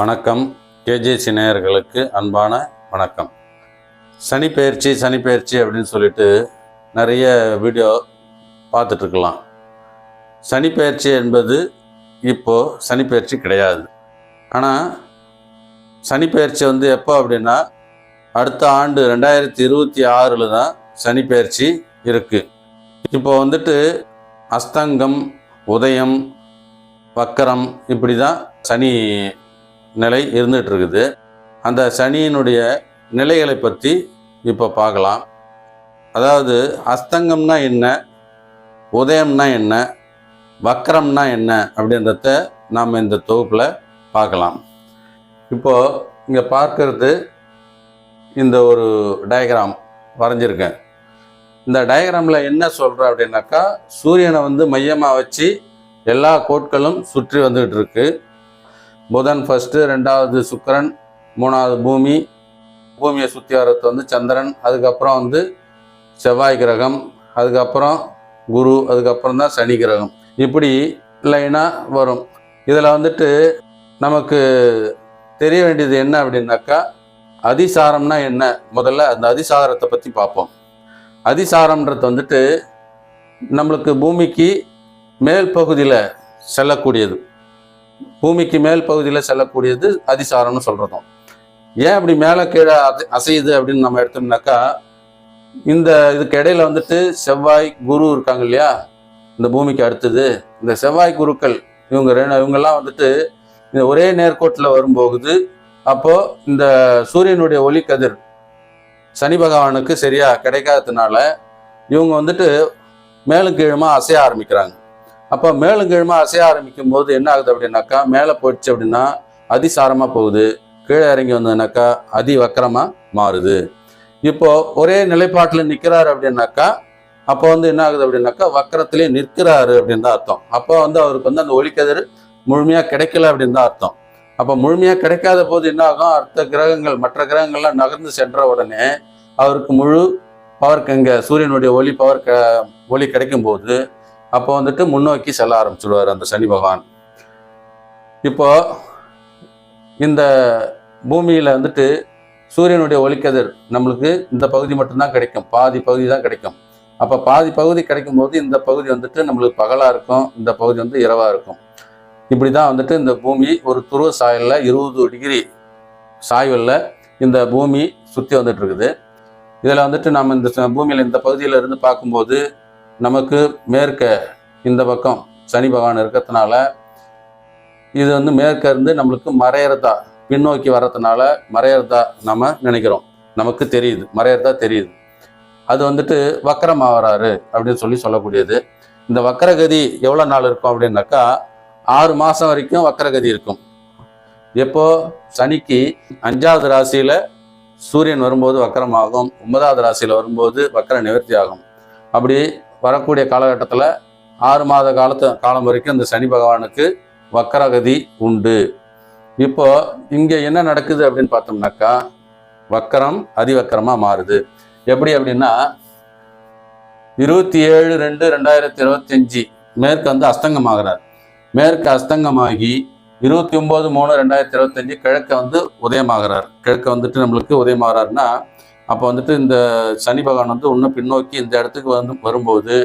வணக்கம். கேஜிசி நேயர்களுக்கு அன்பான வணக்கம். சனிப்பெயர்ச்சி சனிப்பெயர்ச்சி அப்படின்னு சொல்லிட்டு நிறைய வீடியோ பார்த்துட்ருக்கலாம் சனிப்பெயர்ச்சி என்பது இப்போது சனிப்பெயர்ச்சி கிடையாது. ஆனால் சனிப்பெயர்ச்சி வந்து எப்போ அப்படின்னா அடுத்த ஆண்டு ரெண்டாயிரத்தி இருபத்தி ஆறில் தான் சனிப்பெயர்ச்சி இருக்குது இப்போ வந்துட்டு அஸ்தங்கம் உதயம் வக்கரம் இப்படி தான் சனி நிலை இருந்துகிட்டு இருக்குது அந்த சனியினுடைய நிலைகளை பற்றி இப்போ பார்க்கலாம். அதாவது அஸ்தங்கம்னா என்ன? உதயம்னா என்ன? வக்கரம்னா என்ன? அப்படின்றத நாம் இந்த தொகுப்பில் பார்க்கலாம். இப்போது இங்கே பார்க்கறது இந்த ஒரு டயக்ராம் வரைஞ்சிருக்கேன். இந்த டயக்ராமில் என்ன சொல்கிறேன் அப்படின்னாக்கா சூரியனை வந்து மையமாக வச்சு எல்லா கோட்களும் சுற்றி வந்துக்கிட்டு இருக்குது புதன் ஃபஸ்ட்டு ரெண்டாவது சுக்கரன் மூணாவது பூமி. பூமியை சுற்றி வர்றது வந்து சந்திரன் அதுக்கப்புறம் வந்து செவ்வாய் கிரகம் அதுக்கப்புறம் குரு அதுக்கப்புறம் தான் சனி கிரகம். இப்படி லைனாக வரும். இதில் வந்துட்டு நமக்கு தெரிய வேண்டியது என்ன அப்படின்னாக்கா அதிசாரம்னா என்ன? முதல்ல அந்த அதிசாரத்தை பற்றி பார்ப்போம். அதிசாரம்ன்றது வந்துட்டு நம்மளுக்கு பூமிக்கு மேல் பகுதியில் செல்லக்கூடியது. பூமிக்கு மேல் பகுதியில் செல்லக்கூடியது அதிசாரம்னு சொல்கிறதும் ஏன் அப்படி மேலே கீழே அசை- அசையுது அப்படின்னு நம்ம எடுத்தோம்னாக்கா இந்த இதுக்கு இடையில வந்துட்டு செவ்வாய் குரு இருக்காங்க இல்லையா? இந்த பூமிக்கு அடுத்தது. இந்த செவ்வாய் குருக்கள் இவங்க ரெண்டு இவங்கெல்லாம் வந்துட்டு இந்த ஒரே நேர்கோட்டில் வரும்போகுது. அப்போது இந்த சூரியனுடைய ஒளிக்கதிர் சனி பகவானுக்கு சரியாக கிடைக்காததுனால இவங்க வந்துட்டு மேலும் கீழுமா அசைய ஆரம்பிக்கிறாங்க. அப்போ மேலும் கீழுமா அசைய ஆரம்பிக்கும் போது என்ன ஆகுது அப்படின்னாக்கா மேலே போயிடுச்சு அப்படின்னா அதிசாரமாக போகுது. கீழே இறங்கி வந்ததுனாக்கா அதி வக்கரமாக மாறுது. இப்போ ஒரே நிலைப்பாட்டில் நிற்கிறாரு அப்படின்னாக்கா அப்போ வந்து என்ன ஆகுது அப்படின்னாக்கா வக்கரத்திலே நிற்கிறாரு அப்படின்னு தான் அர்த்தம். அப்போ வந்து அவருக்கு வந்து அந்த ஒளிக்கதிர் முழுமையாக கிடைக்கல அப்படின்னு தான் அர்த்தம். அப்போ முழுமையாக கிடைக்காத போது என்ன ஆகும்? அடுத்த கிரகங்கள் மற்ற கிரகங்கள்லாம் நகர்ந்து சென்ற உடனே அவருக்கு முழு பவர் இங்கே சூரியனுடைய ஒளி பவர் க ஒளி கிடைக்கும் போது அப்போ வந்துட்டு முன்னோக்கி செல்ல ஆரம்பிச்சிடுவார் அந்த சனி பகவான். இப்போ இந்த பூமியில் வந்துட்டு சூரியனுடைய ஒளிக்கதிர் நம்மளுக்கு இந்த பகுதி மட்டும்தான் கிடைக்கும். பாதி பகுதி தான் கிடைக்கும். அப்போ பாதி பகுதி கிடைக்கும் போது இந்த பகுதி வந்துட்டு நம்மளுக்கு பகலாக இருக்கும் இந்த பகுதி வந்து இரவாக இருக்கும். இப்படி தான் வந்துட்டு இந்த பூமி ஒரு துருவ சாயலில் இருபது டிகிரி சாய்வில் இந்த பூமி சுற்றி வந்துட்டு இருக்குது. இதில் வந்துட்டு நம்ம இந்த ச- பூமியில் இந்த பகுதியில் இருந்து பார்க்கும்போது நமக்கு மேற்க இந்த பக்கம் சனி பகவான் இருக்கிறதுனால இது வந்து மேற்க இருந்து நம்மளுக்கு மறையறதா பின்னோக்கி வர்றதுனால மறையறதா நம்ம நினைக்கிறோம். நமக்கு தெரியுது மறையறதா தெரியுது. அது வந்துட்டு வக்கரம் ஆகிறாரு அப்படின்னு சொல்லி சொல்லக்கூடியது. இந்த வக்கரகதி எவ்வளோ நாள் இருக்கும் அப்படின்னாக்கா ஆறு மாதம் வரைக்கும் வக்கரகதி இருக்கும். எப்போ? சனிக்கு அஞ்சாவது ராசியில் சூரியன் வரும்போது வக்கரமாகும் ஒன்பதாவது ராசியில் வரும்போது வக்கர நிவர்த்தி ஆகும். அப்படி வரக்கூடிய காலகட்டத்தில் ஆறு மாத காலத்து காலம் வரைக்கும் இந்த சனி பகவானுக்கு வக்கரகதி உண்டு. இப்போ இங்கே என்ன நடக்குது அப்படின்னு பார்த்தோம்னாக்கா வக்கரம் அதிவக்கரமாக மாறுது. எப்படி அப்படின்னா இருபத்தி ஏழு ரெண்டு ரெண்டாயிரத்தி இருபத்தஞ்சி மேற்கு வந்து அஸ்தங்கமாகிறார். மேற்கு அஸ்தங்கமாகி இருபத்தி ஒம்பது மூணு ரெண்டாயிரத்தி இருபத்தஞ்சு கிழக்க வந்து உதயமாகிறார். கிழக்க வந்துட்டு நம்மளுக்கு உதயமாகிறாருன்னா அப்போ வந்துட்டு இந்த சனி பகவான் வந்து இன்னும் பின்னோக்கி இந்த இடத்துக்கு வந்து வரும்போது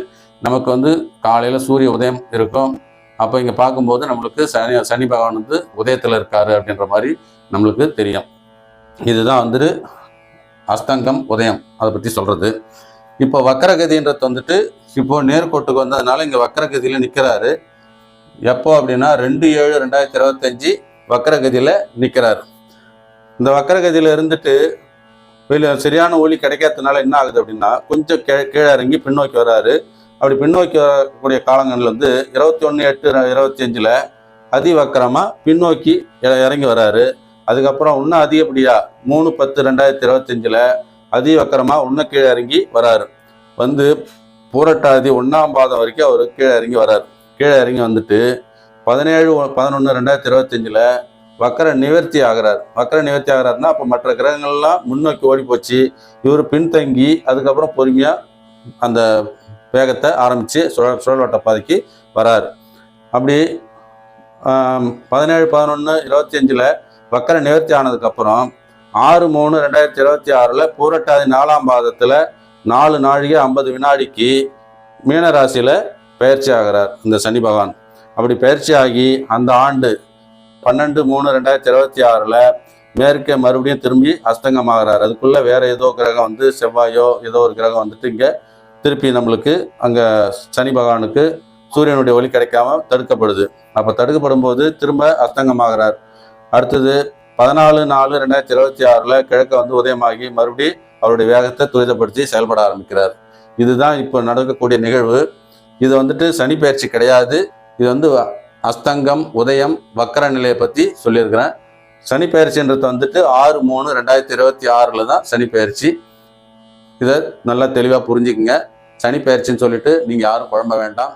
நமக்கு வந்து காலையில் சூரிய உதயம் இருக்கும். அப்போ இங்கே பார்க்கும்போது நம்மளுக்கு சனி சனி பகவான் வந்து உதயத்தில் இருக்காரு அப்படின்ற மாதிரி நம்மளுக்கு தெரியும். இதுதான் வந்துட்டு அஸ்தங்கம் உதயம் அதை பற்றி சொல்கிறது இப்போ வக்கரகதின்றது வந்துட்டு இப்போ நேர்கோட்டுக்கு வந்ததுனால இங்கே வக்கரகதியில் நிற்கிறாரு எப்போ அப்படின்னா ரெண்டு ஏழு ரெண்டாயிரத்தி இருபத்தஞ்சி வக்கரகதியில் நிற்கிறாரு இந்த வக்கரகதியில் இருந்துட்டு வெளியில் சரியான ஒளி கிடைக்காததுனால என்ன ஆகுது அப்படின்னா கொஞ்சம் கீழே கீழே இறங்கி பின்னோக்கி வராரு. அப்படி பின்னோக்கி வரக்கூடிய காலங்களில் வந்து இருபத்தி ஒன்று எட்டு இருபத்தி அஞ்சில் அதிவக்கரமாக பின்னோக்கி இறங்கி வராரு. அதுக்கப்புறம் இன்னும் அதிகப்படியா மூணு பத்து ரெண்டாயிரத்தி இருபத்தஞ்சில் அதிவக்கரமாக இன்னும் கீழே இறங்கி வராரு. வந்து பூரட்டாதி ஒன்றாம் பாதம் வரைக்கும் அவர் கீழே இறங்கி வராரு. கீழே இறங்கி வந்துட்டு பதினேழு பதினொன்று ரெண்டாயிரத்தி இருபத்தஞ்சில் வக்கர நிவர்த்தி ஆகிறார். வக்கர நிவர்த்தி ஆகிறாருன்னா அப்போ மற்ற கிரகங்கள்லாம் முன்னோக்கி ஓடி போச்சு. இவர் பின்தங்கி அதுக்கப்புறம் பொறுமையாக அந்த வேகத்தை ஆரம்பித்து சுழல் சுழல்வட்ட பாதைக்கு வராரு. அப்படி பதினேழு பதினொன்று இருபத்தி அஞ்சில் வக்கர நிவர்த்தி ஆனதுக்கப்புறம் ஆறு மூணு ரெண்டாயிரத்தி இருபத்தி ஆறில் பூரட்டாதி நாலாம் பாதத்தில் நாலு நாழிகை ஐம்பது வினாடிக்கு மீனராசியில் பயிற்சி ஆகிறார் இந்த சனி பகவான். அப்படி பயிற்சி ஆகி அந்த ஆண்டு பன்னெண்டு மூணு ரெண்டாயிரத்தி இருபத்தி ஆறில் மேற்கே மறுபடியும் திரும்பி அஸ்தங்கமாகிறார் அதுக்குள்ளே வேற ஏதோ கிரகம் வந்து செவ்வாயோ ஏதோ ஒரு கிரகம் வந்துட்டு இங்கே திருப்பி நம்மளுக்கு அங்கே சனி பகவானுக்கு சூரியனுடைய ஒளி கிடைக்காம தடுக்கப்படுது. அப்போ தடுக்கப்படும் போது திரும்ப அஸ்தங்கமாகிறார் அடுத்தது பதினாலு நாலு ரெண்டாயிரத்தி இருபத்தி ஆறில் கிழக்க வந்து உதயமாகி மறுபடி அவருடைய வேகத்தை துரிதப்படுத்தி செயல்பட ஆரம்பிக்கிறார். இதுதான் இப்போ நடக்கக்கூடிய நிகழ்வு. இது வந்துட்டு சனி பயிற்சி கிடையாது. இது வந்து அஸ்தங்கம் உதயம் வக்கர நிலையை பற்றி சொல்லியிருக்கிறேன். சனி பயிற்சின்றது வந்துட்டு ஆறு மூணு ரெண்டாயிரத்தி இருபத்தி ஆறில் தான் சனி பயிற்சி. இதை நல்லா தெளிவாக புரிஞ்சுக்குங்க. சனி பயிற்சின்னு சொல்லிட்டு நீங்கள் யாரும் குழம்ப வேண்டாம்.